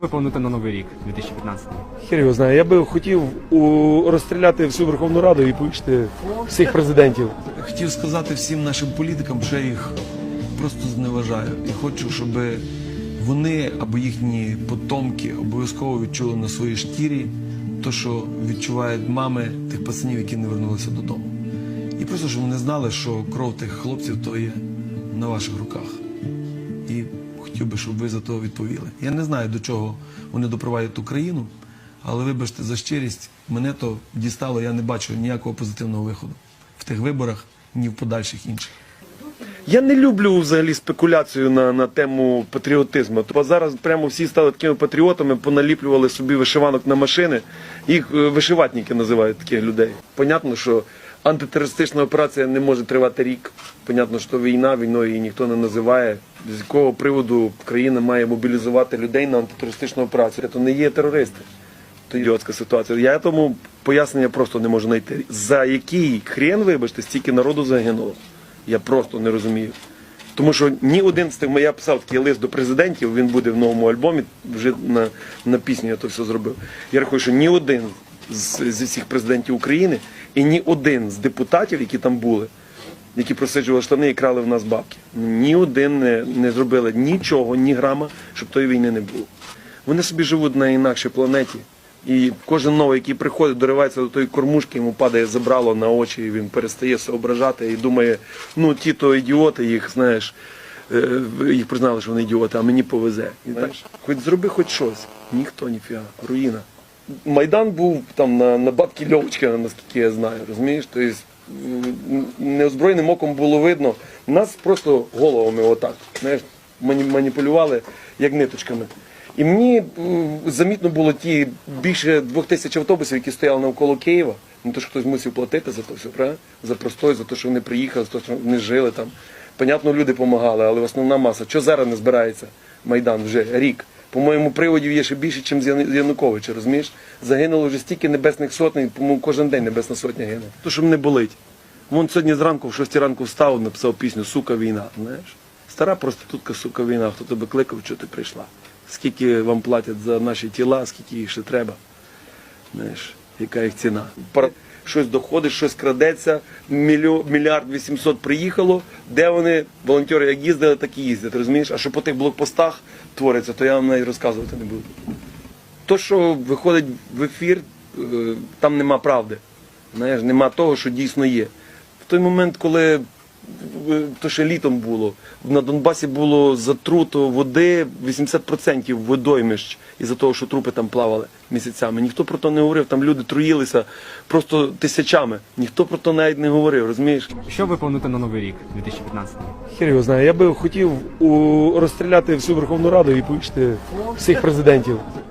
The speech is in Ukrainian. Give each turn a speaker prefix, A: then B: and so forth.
A: Ви плануєте на новий рік 2015
B: Хер його знає. Я би хотів у, розстріляти всю Верховну Раду і повішати всіх президентів.
C: Хотів сказати всім нашим політикам, що я їх просто зневажаю. І хочу, щоб вони або їхні потомки обов'язково відчули на своїй шкірі те, що відчувають мами тих пацанів, які не вернулися додому. І просто щоб вони знали, що кров тих хлопців то є на ваших руках. І хотів би, щоб ви за то відповіли. Я не знаю, до чого вони допровадять Україну, але вибачте за щирість, мене то дістало, я не бачу ніякого позитивного виходу в тих виборах, ні в подальших інших.
B: Я не люблю взагалі спекуляцію на, на тему патріотизму. Тобто зараз прямо всі стали такими патріотами, поналіплювали собі вишиванок на машини. Їх е, вишиватники називають таких людей. Понятно, що антитерористична операція не може тривати рік. Понятно, що війна, війною її ніхто не називає. З якого приводу країна має мобілізувати людей на антитерористичну операцію? Це не є терористи. То ідіотська ситуація. Я тому пояснення просто не можу знайти. За який хрен, вибачте, стільки народу загинуло. Я просто не розумію. Тому що ні один з тих, я писав такий лист до президентів, він буде в новому альбомі, вже на, на пісню я то все зробив. Я рахую, що ні один з, зі всіх президентів України і ні один з депутатів, які там були, які просиджували штани і крали в нас бабки, ні один не, не зробили нічого, ні грама, щоб тої війни не було. Вони собі живуть на інакшій планеті. І кожен новий, який приходить, доривається до тої кормушки, йому падає забрало на очі, і він перестає соображати і думає, ну ті то ідіоти, їх знаєш, е, їх признали, що вони ідіоти, а мені повезе. І так, хоч зроби хоч щось. Ніхто ніфіга, руїна. Майдан був там на, на бабки Льовочкина, наскільки я знаю, розумієш? Тобто неозброєним оком було видно. Нас просто головами отак, знаєш, маніпулювали як ниточками. І мені замітно було ті більше двох тисяч автобусів, які стояли навколо Києва. Ну то що хтось мусив платити за то все, правда? За простой, за те, що вони приїхали, за те, що вони жили там. Понятно, люди допомагали, але основна маса. Що зараз не збирається Майдан вже рік? По-моєму, приводів є ще більше, ніж з Януковича, розумієш? Загинуло вже стільки небесних сотень, по-моєму, кожен день небесна сотня гине. То, що мене болить. Вон сьогодні зранку, в 6 ранку встав, написав пісню Сука війна. Знаєш? Стара проститутка, сука війна. Хто тебе кликав, що ти прийшла? Скільки вам платять за наші тіла, скільки їх ще треба? Знаєш, яка їх ціна? Щось доходить, щось крадеться, мільярд вісімсот приїхало. Де вони, волонтери, як їздили, так і їздять, розумієш? А що по тих блокпостах твориться, то я вам навіть розказувати не буду. То, що виходить в ефір, е, там нема правди. Знаєш, нема того, що дійсно є. В той момент, коли то ще літом було, на Донбасі було затруто води 80% водоймищ із-за того, що трупи там плавали місяцями. Ніхто про то не говорив, там люди труїлися просто тисячами. Ніхто про то навіть не говорив, розумієш?
A: Що ви плануєте на новий рік 2015
B: Хер його знає. Я би хотів у, розстріляти всю Верховну Раду і повішати всіх президентів.